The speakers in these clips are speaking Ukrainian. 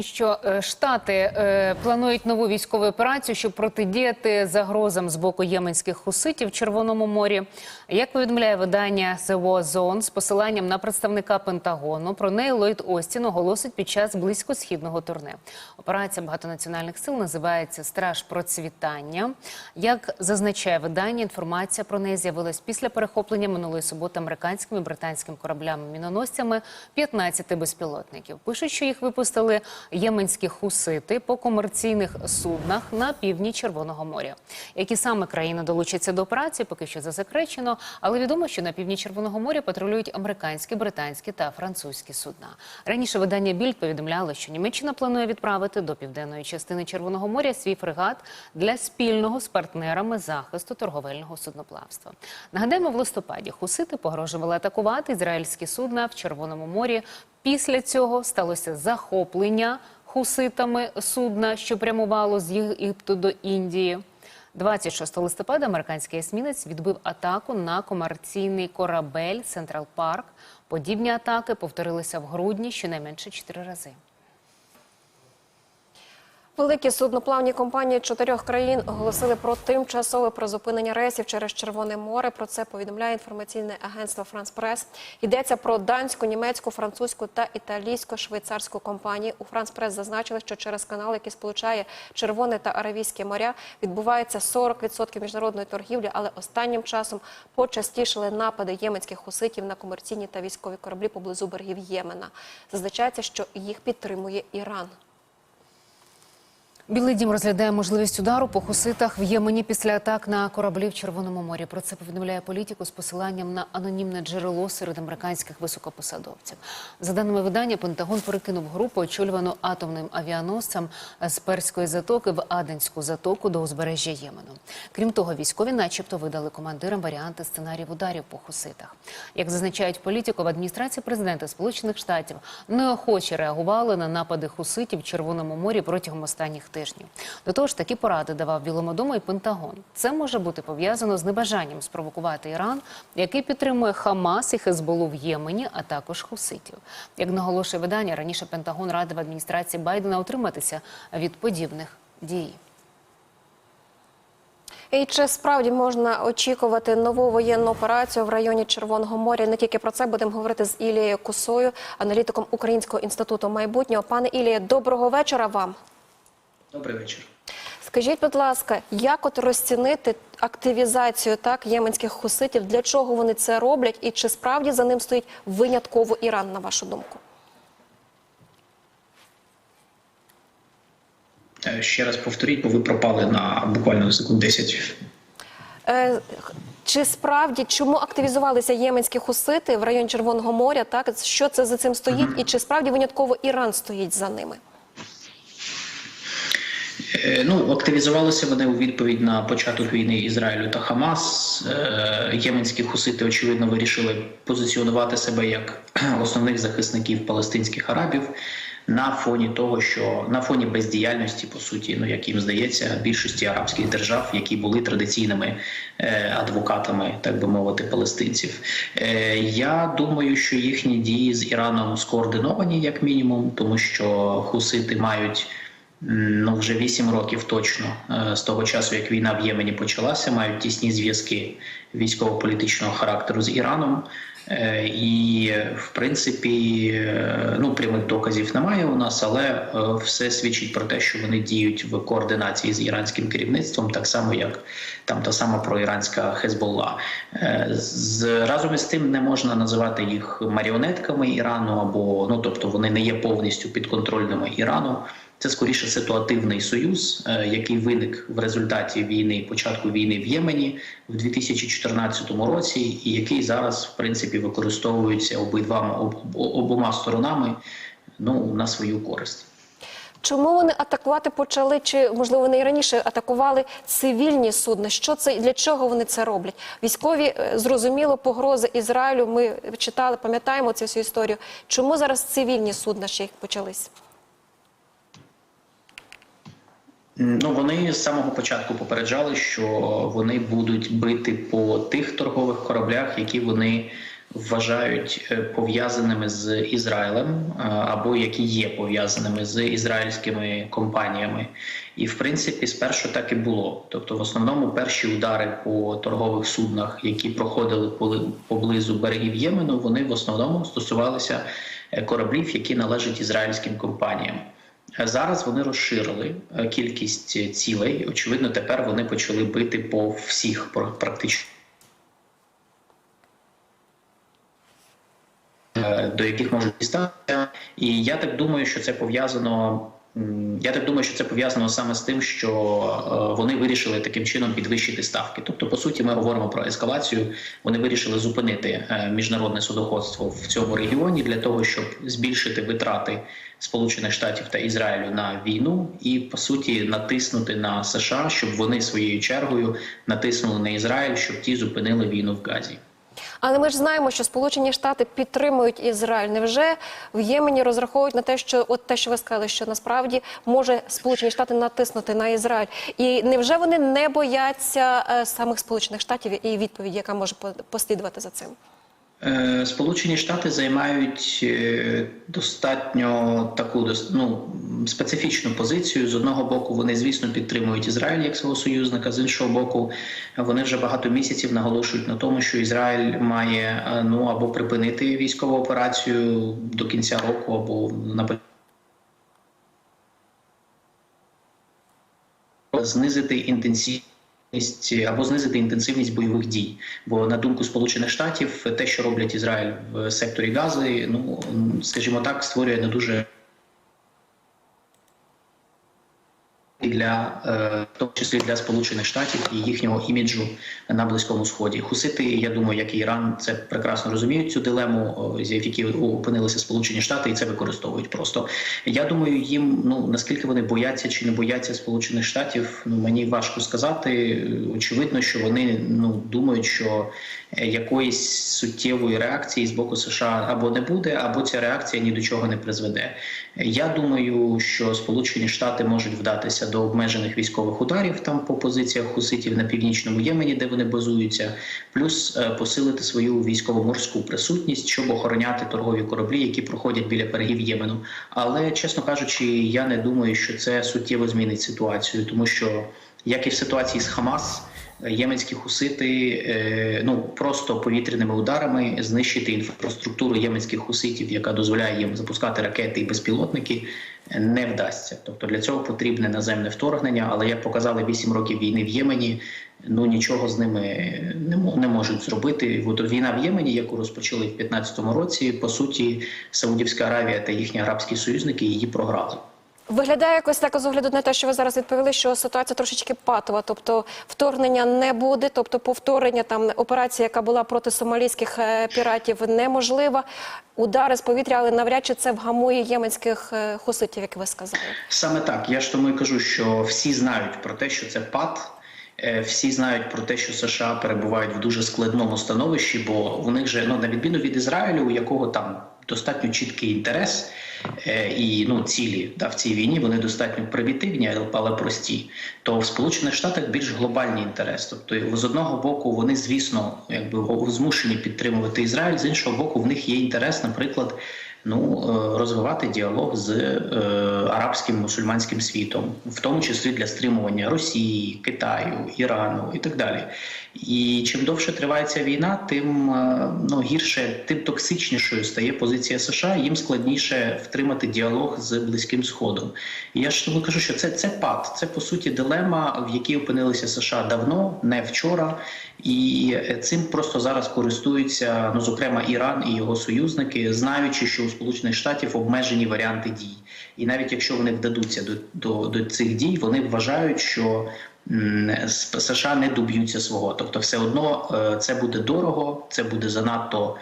Що е, штати е, планують нову військову операцію, щоб протидіяти загрозам з боку єменських хуситів в Червоному морі. Як повідомляє видання The War Zone з посиланням на представника Пентагону, про неї Ллойд Остін оголосить під час близькосхідного турне. Операція багатонаціональних сил називається Страж процвітання. Як зазначає видання, інформація про неї з'явилась після перехоплення минулої суботи американськими і британськими кораблями-міноносцями 15 безпілотників. Пишуть, що їх випустили єменські хусити по комерційних суднах на півдні Червоного моря. Які саме країни долучаться до операції, поки що засекречено, але відомо, що на півдні Червоного моря патрулюють американські, британські та французькі судна. Раніше видання Більд повідомляло, що Німеччина планує відправити до південної частини Червоного моря свій фрегат для спільного з партнерами захисту торговельного судноплавства. Нагадаємо, в листопаді хусити погрожували атакувати ізраїльські судна в Червоному морі. Після цього сталося захоплення хуситами судна, що прямувало з Єгипту до Індії. 26 листопада американський есмінець відбив атаку на комерційний корабель Централ Парк. Подібні атаки повторилися в грудні щонайменше чотири рази. Великі судноплавні компанії чотирьох країн оголосили про тимчасове призупинення рейсів через Червоне море. Про це повідомляє інформаційне агентство Франс Прес. Йдеться про данську, німецьку, французьку та італійсько-швейцарську компанії. У Франс Прес зазначили, що через канал, який сполучає Червоне та Аравійське моря, відбувається 40% міжнародної торгівлі, але останнім часом почастішили напади єменських хуситів на комерційні та військові кораблі поблизу берегів Ємена. Зазначається, що їх підтримує Іран. Білий дім розглядає можливість удару по хуситах в Ємені після атак на кораблі в Червоному морі. Про це повідомляє політику з посиланням на анонімне джерело серед американських високопосадовців. За даними видання, Пентагон перекинув групу, очолювану атомним авіаносцем з Перської затоки в Аденську затоку до узбережжя Ємену. Крім того, військові, начебто, видали командирам варіанти сценаріїв ударів по хуситах. Як зазначають політику, в адміністрації президента Сполучених Штатів неохоче реагували на напади хуситів в Червоному морі протягом останніх тижнів. До того ж, такі поради давав Білому дому і Пентагон. Це може бути пов'язано з небажанням спровокувати Іран, який підтримує Хамас і Хезболу в Ємені, а також хуситів. Як наголошує видання, раніше Пентагон радив адміністрації Байдена утриматися від подібних дій. І чи справді можна очікувати нову воєнну операцію в районі Червоного моря? Не тільки про це будемо говорити з Ілією Кусою, аналітиком Українського інституту майбутнього. Пане Ілія, доброго вечора вам. Добрий вечір. Скажіть, будь ласка, як от розцінити активізацію так єменських хуситів? Для чого вони це роблять? І чи справді за ним стоїть винятково Іран, на вашу думку? Е, Ще раз повторіть, бо ви пропали на буквально секунд 10. Е, чи справді чому активізувалися єменські хусити в районі Червоного моря? Так що це за цим стоїть, і чи справді винятково Іран стоїть за ними? Е, Ну, активізувалися вони у відповідь на початок війни Ізраїлю та Хамас. Е, Єменські хусити, очевидно, вирішили позиціонувати себе як основних захисників палестинських арабів на фоні того, що на фоні бездіяльності, по суті, ну як їм здається, більшості арабських держав, які були традиційними е, адвокатами, так би мовити, палестинців. Я думаю, що їхні дії з Іраном скоординовані, як мінімум, тому що хусити мають. Ну, вже вісім років точно е, з того часу, як війна в Ємені почалася, мають тісні зв'язки військово-політичного характеру з Іраном. Е, І, в принципі, е, ну прямих доказів немає у нас, але все свідчить про те, що вони діють в координації з іранським керівництвом, так само як там та сама проіранська Хезболла. З разом із тим не можна називати їх маріонетками Ірану або ну тобто вони не є повністю підконтрольними Ірану. Це скоріше ситуативний союз, е, який виник в результаті війни, початку війни в Ємені в 2014 році, і який зараз, в принципі, використовується обидва об, обома сторонами ну на свою користь. Чому вони атакувати почали? Чи можливо вони і раніше атакували цивільні судна? Що це для чого вони це роблять? Військові е, зрозуміло погрози Ізраїлю. Ми читали, пам'ятаємо цю всю історію. Чому зараз цивільні судна ще їх почались? Ну вони з самого початку попереджали, що вони будуть бити по тих торгових кораблях, які вони вважають е, пов'язаними з Ізраїлем е, або які є пов'язаними з ізраїльськими компаніями. І в принципі, спершу так і було. Тобто, в основному перші удари по торгових суднах, які проходили поблизу берегів Ємену, вони в основному стосувалися е, кораблів, які належать ізраїльським компаніям. Зараз вони розширили е, кількість е, цілей. Очевидно, тепер вони почали бити по всіх пр- практично. е, До яких можуть дістатися, і я так думаю, що це пов'язано. Я так думаю, що це пов'язано саме з тим, що вони вирішили таким чином підвищити ставки. Тобто, по суті, ми говоримо про ескалацію. Вони вирішили зупинити міжнародне судоходство в цьому регіоні для того, щоб збільшити витрати Сполучених Штатів та Ізраїлю на війну, і по суті натиснути на США, щоб вони своєю чергою натиснули на Ізраїль, щоб ті зупинили війну в Газі. Але ми ж знаємо, що Сполучені Штати підтримують Ізраїль. Невже в Ємені розраховують на те, що от те, що ви сказали, що насправді може Сполучені Штати натиснути на Ізраїль? І невже вони не бояться е, самих Сполучених Штатів і відповіді, яка може по- послідувати за цим? Е, Сполучені Штати займають е, достатньо таку ну, специфічну позицію. З одного боку, вони, звісно, підтримують Ізраїль як свого союзника. З іншого боку, вони вже багато місяців наголошують на тому, що Ізраїль має е, ну або припинити військову операцію до кінця року, або на знизити інтенсивність або знизити інтенсивність бойових дій. Бо на думку Сполучених Штатів, те, що роблять Ізраїль в секторі Гази, ну скажімо так, створює не дуже для е, в тому числі для Сполучених Штатів і їхнього іміджу на близькому сході. Хусити, я думаю, як і Іран, це прекрасно розуміють цю дилему, з якій опинилися Сполучені Штати, і це використовують просто. Я думаю, їм ну наскільки вони бояться чи не бояться Сполучених Штатів, ну мені важко сказати. Очевидно, що вони ну думають, що е, якоїсь суттєвої реакції з боку США або не буде, або ця реакція ні до чого не призведе. Я думаю, що Сполучені Штати можуть вдатися до обмежених військових ударів там по позиціях хуситів на північному Ємені, де вони базуються, плюс е, посилити свою військово-морську присутність, щоб охороняти торгові кораблі, які проходять біля берегів Ємену. Але чесно кажучи, я не думаю, що це суттєво змінить ситуацію, тому що як і в ситуації з Хамас. Єменські хусити е, ну просто повітряними ударами знищити інфраструктуру єменських хуситів, яка дозволяє їм запускати ракети і безпілотники, не вдасться. Тобто для цього потрібне наземне вторгнення. Але як показали 8 років війни в Ємені, ну нічого з ними не, можуть зробити. От війна в Ємені, яку розпочали в 2015 році, по суті, Саудівська Аравія та їхні арабські союзники її програли. Виглядає якось так з огляду на те, що ви зараз відповіли, що ситуація трошечки патова, тобто вторгнення не буде, тобто повторення там операції, яка була проти сомалійських е, піратів, неможлива. Удари з повітря, але навряд чи це вгамує єменських е, хуситів, як ви сказали. Саме так. Я ж тому і кажу, що всі знають про те, що це пад. Е, Всі знають про те, що США перебувають в дуже складному становищі, бо у них же ну на відміну від Ізраїлю, у якого там достатньо чіткий інтерес і ну цілі да, в цій війні вони достатньо примітивні, але прості. То в Сполучених Штатах більш глобальний інтерес. Тобто, з одного боку, вони звісно якби змушені підтримувати Ізраїль, з іншого боку, в них є інтерес, наприклад ну, е, розвивати діалог з е, арабським мусульманським світом, в тому числі для стримування Росії, Китаю, Ірану і так далі. І чим довше триває ця війна, тим е, ну гірше, тим токсичнішою стає позиція США. Їм складніше втримати діалог з близьким сходом. І я ж тому кажу, що це, це пад, це по суті дилема, в якій опинилися США давно, не вчора. І цим просто зараз користуються, ну зокрема, Іран і його союзники, знаючи, що у Сполучених Штатів обмежені варіанти дій. І навіть якщо вони вдадуться до, до, до цих дій, вони вважають, що США не доб'ються свого. Тобто, все одно е, це буде дорого, це буде занадто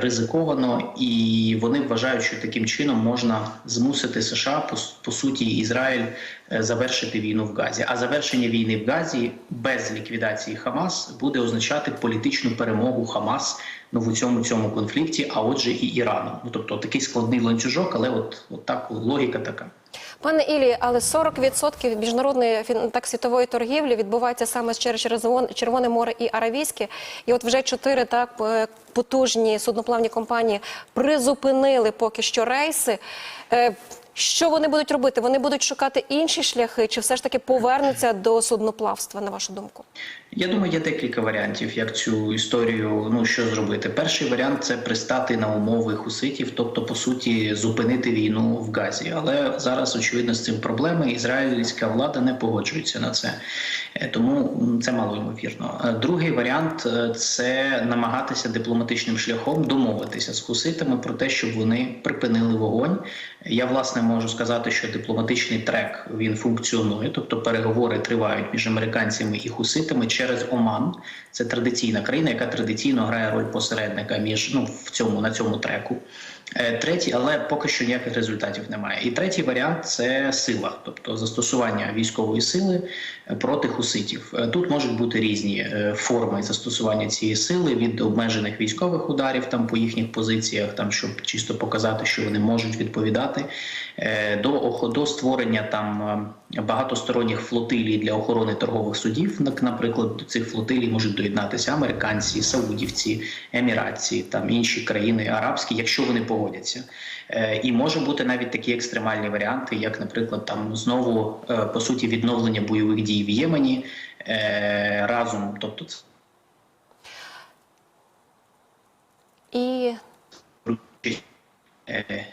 ризиковано, і вони вважають, що таким чином можна змусити США по, по суті Ізраїль е, завершити війну в Газі. А завершення війни в Газі без ліквідації Хамас буде означати політичну перемогу Хамас ну в цьому цьому конфлікті, а отже, і Ірану. Ну тобто такий складний ланцюжок, але от, от так логіка така. Пане Ілі, але 40% міжнародної так світової торгівлі відбувається саме через Червоне море і Аравійське. І от вже чотири так е, потужні судноплавні компанії призупинили поки що рейси. Е, Що вони будуть робити? Вони будуть шукати інші шляхи, чи все ж таки повернуться до судноплавства, на вашу думку? Я думаю, є декілька варіантів, як цю історію ну що зробити. Перший варіант це пристати на умови хуситів, тобто по суті зупинити війну в Газі. Але зараз очевидно з цим проблеми. Ізраїльська влада не погоджується на це, Е, тому це мало ймовірно. Е, Другий варіант е, це намагатися дипломатичним шляхом домовитися з хуситами про те, щоб вони припинили вогонь. Я власне можу сказати, що дипломатичний трек він функціонує, тобто переговори тривають між американцями і хуситами через Оман. Це традиційна країна, яка традиційно грає роль посередника між ну в цьому на цьому треку. Е, Третій, але поки що ніяких результатів немає. І третій варіант це сила, тобто застосування військової сили е, проти хуситів. Е, Тут можуть бути різні форми застосування цієї сили від обмежених військових ударів там по їхніх позиціях, там щоб чисто показати, що вони можуть відповідати, до до створення там багатосторонніх флотилій для охорони торгових судів. Наприклад, до цих флотилій можуть доєднатися американці, саудівці, еміратці, там інші країни арабські, якщо вони погодяться. Е, І може бути навіть такі екстремальні варіанти, як, наприклад, там знову е, по суті відновлення бойових дій в Ємені е, разом, тобто це І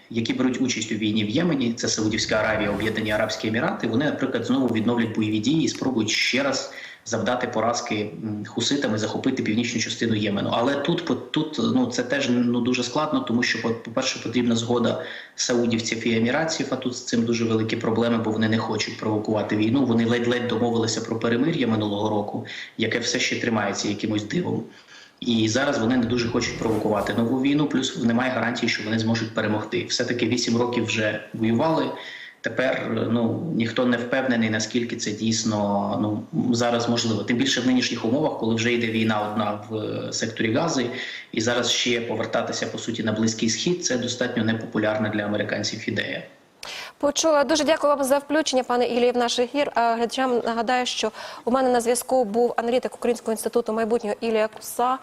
які беруть участь у війні в Ємені, це Саудівська Аравія, Об'єднані Арабські Емірати. Вони, наприклад, знову відновлять бойові дії і спробують ще раз завдати поразки хуситам і захопити північну частину Ємену. Але тут тут ну це теж ну дуже складно, тому що по- по-перше, потрібна згода саудівців і еміратців. А тут з цим дуже великі проблеми, бо вони не хочуть провокувати війну. Вони ледь-ледь домовилися про перемир'я минулого року, яке все ще тримається якимось дивом. І зараз вони не дуже хочуть провокувати нову війну. Плюс немає гарантії, що вони зможуть перемогти. Все таки 8 років вже воювали. Тепер ну ніхто не впевнений, наскільки це дійсно ну зараз можливо. Тим більше в нинішніх умовах, коли вже йде війна одна в е, секторі Гази, і зараз ще повертатися по суті на близький схід. Це достатньо непопулярна для американців ідея. Почула дуже дякую вам за включення, пане Ілії, в наш ефір. Глядачам нагадаю, що у мене на зв'язку був аналітик Українського інституту майбутнього Ілія Куса.